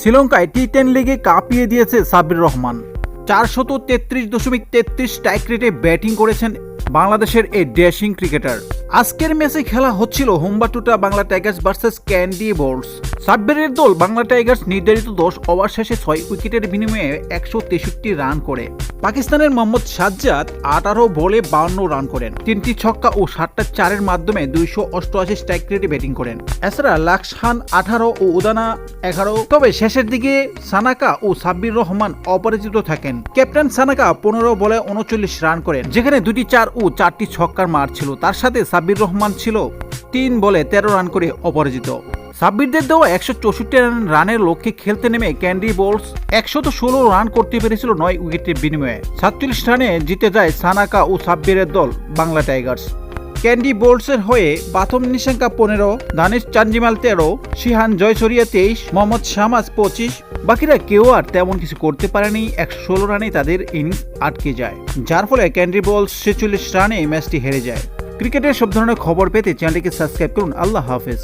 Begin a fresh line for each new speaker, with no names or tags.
শ্রীলঙ্কায় T ten লিগে কাঁপিয়ে দিয়েছে সাবির রহমান। চারশত তেত্রিশ দশমিক তেত্রিশ স্ট্রাইক রেটে ব্যাটিং করেছেন বাংলাদেশের এই ড্যাশিং ক্রিকেটার। আজকের ম্যাচে খেলা হচ্ছিল Hambantota Bangla tigers versus Kandy bolts সাব্বিরের দল বাংলা টাইগার্স নির্ধারিত দশ ওভার শেষে ছয় উইকেটের বিনিময়ে একশো তেষট্টি রান করে। পাকিস্তানের মোহাম্মদ সাজ্জাদ আঠারো বলে বাউন্ন রান করেন। তিনটি ছক্কা ও সাতটা চারের মাধ্যমে দুইশো অষ্টআশি স্ট্রাইক রেটে ব্যাটিং করেন। এছাড়া লাকসান আঠারো ও উদানা এগারো। তবে শেষের দিকে সানাকা ও সাব্বির রহমান অপরাজিত থাকেন। ক্যাপ্টেন সানাকা পনেরো বলে উনচল্লিশ রান করেন। যেখানে দুটি চার ও চারটি ছক্কার মার ছিল। তার সাথে সাব্বির রহমান ছিল তিন বলে তেরো রান করে অপরাজিত। সাব্বিরদের দেওয়া একশো চৌষট্টি রানের লক্ষ্যে খেলতে নেমে ক্যান্ডি বোলস একশত ষোলো রান করতে পেরেছিল নয় উইকেটের বিনিময়ে। সাতচল্লিশ রানে জিতে যায় সানাকা ও সাব্বিরের দল, বাংলা টাইগার্স। ক্যান্ডি বোল্টসের হয়ে বাথম নিশাঙ্কা পনেরো, দানিশ চাঞ্জিমাল তেরো, শিহান জয়সরিয়া তেইশ, মোহাম্মদ শামাজ পঁচিশ, বাকিরা কেউ আর তেমন কিছু করতে পারেনি, একশো ষোলো রানে তাদের ইনিংস আটকে যায়। যার ফলে ক্যান্ডি বোলস ছেচল্লিশ রানে ম্যাচটি হেরে যায়। ক্রিকেটের সব ধরনের খবর পেতে চ্যানেলটিকে সাবস্ক্রাইব করুন। আল্লাহ হাফেজ।